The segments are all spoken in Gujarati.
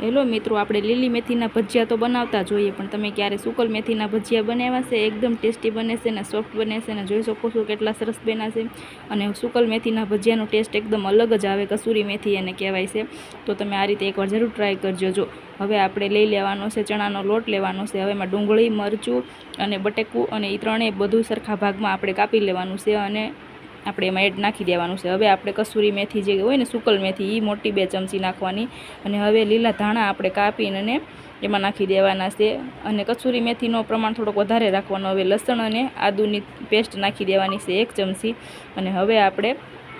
હેલો મિત્રો, આપણે લીલી મેથીના ભજીયા તો બનાવતા જોઈએ પણ તમે ક્યારે સુકલ મેથીના ભજીયા બનાવ્યા છે, એકદમ ટેસ્ટી બને છે ને સોફ્ટ બને છે ને જોઈ શકો છો કેટલા સરસ બન્યા અને સુકલ મેથીના ભજીયાનો ટેસ્ટ એકદમ અલગ જ આવે, કસૂરી મેથી એને કહેવાય છે. તો તમે આ રીતે એકવાર જરૂર ટ્રાય કરજો. જો હવે આપણે લઈ લેવાનો છે, ચણાનો લોટ લેવાનો છે, હવે એમાં ડુંગળી, મરચું અને બટેકું અને એ ત્રણેય બધું સરખા ભાગમાં આપણે કાપી લેવાનું છે અને આપણે એમાં એડ નાખી દેવાનું છે. હવે આપણે કસૂરી મેથી જે હોય ને, સુકલ મેથી એ મોટી બે ચમચી નાખવાની અને હવે લીલા ધાણા આપણે કાપીને અને એમાં નાખી દેવાના છે. અને કસૂરી મેથીનો પ્રમાણ થોડોક વધારે રાખવાનો, હવે લસણ અને આદુની પેસ્ટ નાખી દેવાની છે એક ચમચી. અને હવે આપણે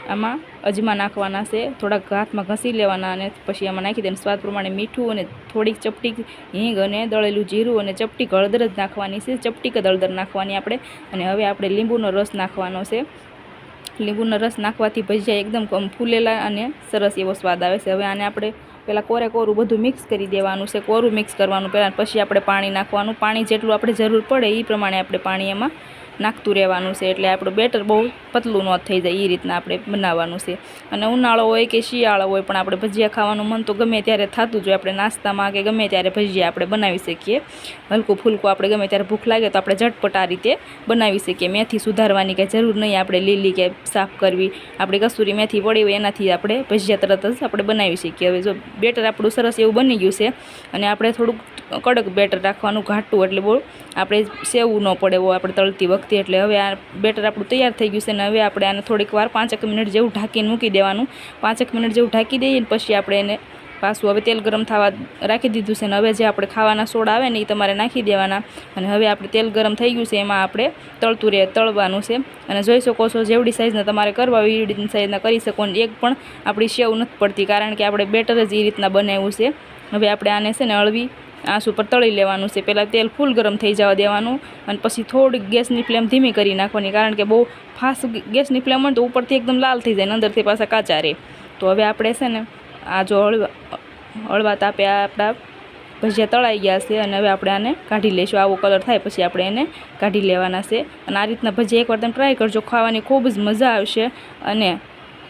આમાં અજમા નાખવાના છે. થોડાક હાથમાં ઘસી લેવાના અને પછી આમાં નાખી દેવાનું. સ્વાદ પ્રમાણે મીઠું અને થોડીક ચપટીક હિંગ અને દળેલું જીરું અને ચપટીક હળદર જ નાખવાની છે. ચપટીક જ હળદર નાખવાની આપણે. અને હવે આપણે લીંબુનો રસ નાખવાનો છે. લીંબુનો રસ નાખવાથી ભજીયા એકદમ ફૂલેલા અને સરસ એવો સ્વાદ આવે છે. હવે આને આપણે પહેલાં કોરે કોરું બધું મિક્સ કરી દેવાનું છે. કોરું મિક્સ કરવાનું પહેલાં, પછી આપણે પાણી નાખવાનું. પાણી જેટલું આપણે જરૂર પડે એ પ્રમાણે આપણે પાણી એમાં નાખતું રહેવાનું છે એટલે આપણું બેટર બહુ પતલું ન થઈ જાય એ રીતના આપણે બનાવવાનું છે. અને ઉનાળો હોય કે શિયાળો હોય પણ આપણે ભજીયા ખાવાનું મન તો ગમે ત્યારે થતું જ હોય. આપણે નાસ્તામાં કે ગમે ત્યારે ભજીયા આપણે બનાવી શકીએ. હલકું ફૂલકું આપણે ગમે ત્યારે ભૂખ લાગે તો આપણે ઝટપટ આ રીતે બનાવી શકીએ. મેથી સુધારવાની કંઈ જરૂર નહીં આપણે લીલી કે સાફ કરવી. આપણે કસૂરી મેથી પડી હોય એનાથી આપણે ભજીયા તરત જ આપણે બનાવી શકીએ. હવે જો બેટર આપણું સરસ એવું બની ગયું છે અને આપણે થોડુંક કડક બેટર રાખવાનું ઘાટું એટલે બહુ આપણે સેવું ન પડે એવું આપણે તળતી વખતે એટલે હવે આ બેટર આપણું તૈયાર થઈ ગયું છે અને હવે આપણે આને થોડીક વાર પાંચેક મિનિટ જેવું ઢાંકીને મૂકી દેવાનું. પાંચેક મિનિટ જેવું ઢાંકી દઈએ ને પછી આપણે એને પાછું હવે તેલ ગરમ થવા રાખી દીધું છે ને હવે જે આપણે ખાવાના સોડા આવે ને એ તમારે નાખી દેવાના. અને હવે આપણે તેલ ગરમ થઈ ગયું છે એમાં આપણે તળતું રહે, તળવાનું છે. અને જોઈ શકો છો જેવડી સાઇઝના તમારે કરવા હોય એ રીતની સાઇઝના કરી શકો ને એક પણ આપણી સેવ નથી પડતી, કારણ કે આપણે બેટર જ એ રીતના બનાવ્યું છે. હવે આપણે આને છે ને હળવી આંસ ઉપર તળી લેવાનું છે. પહેલાં તેલ ફૂલ ગરમ થઈ જવા દેવાનું અને પછી થોડીક ગેસની ફ્લેમ ધીમી કરી નાખવાની, કારણ કે બહુ ફાસ્ટ ગેસની ફ્લેમ હોય તો ઉપરથી એકદમ લાલ થઈ જાય અંદરથી પાછા કાચા રહે. તો હવે આપણે છે ને, આ જો હળવા હળવા તાપે આપણા ભજીયા તળાઈ ગયા છે અને હવે આપણે આને કાઢી લઈશું. આવો કલર થાય પછી આપણે એને કાઢી લેવાના છે. અને આ રીતના ભજીયા એકવાર તમે ટ્રાય કરજો, ખાવાની ખૂબ જ મજા આવશે અને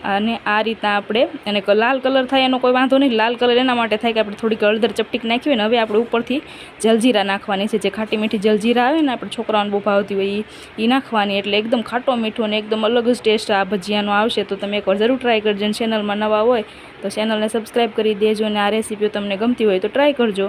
અને આ રીતના આપણે એને લાલ કલર થાય એનો કોઈ વાંધો નહીં. લાલ કલર એના માટે થાય કે આપણે થોડીક હળદર ચપટીક નાખી હોય ને, હવે આપણે ઉપરથી જલજીરા નાખવાની છે. જે ખાટી મીઠી જલજીરા આવે ને, આપણે છોકરાઓને બહુ ભાવતી હોય એ એ નાખવાની. એટલે એકદમ ખાટો મીઠો અને એકદમ અલગ જ ટેસ્ટ આ ભજીયાનો આવશે. તો તમે એકવાર જરૂર ટ્રાય કરજો અને ચેનલમાં નવા હોય તો ચેનલને સબસ્ક્રાઈબ કરી દેજો અને આ રેસીપીઓ તમને ગમતી હોય તો ટ્રાય કરજો.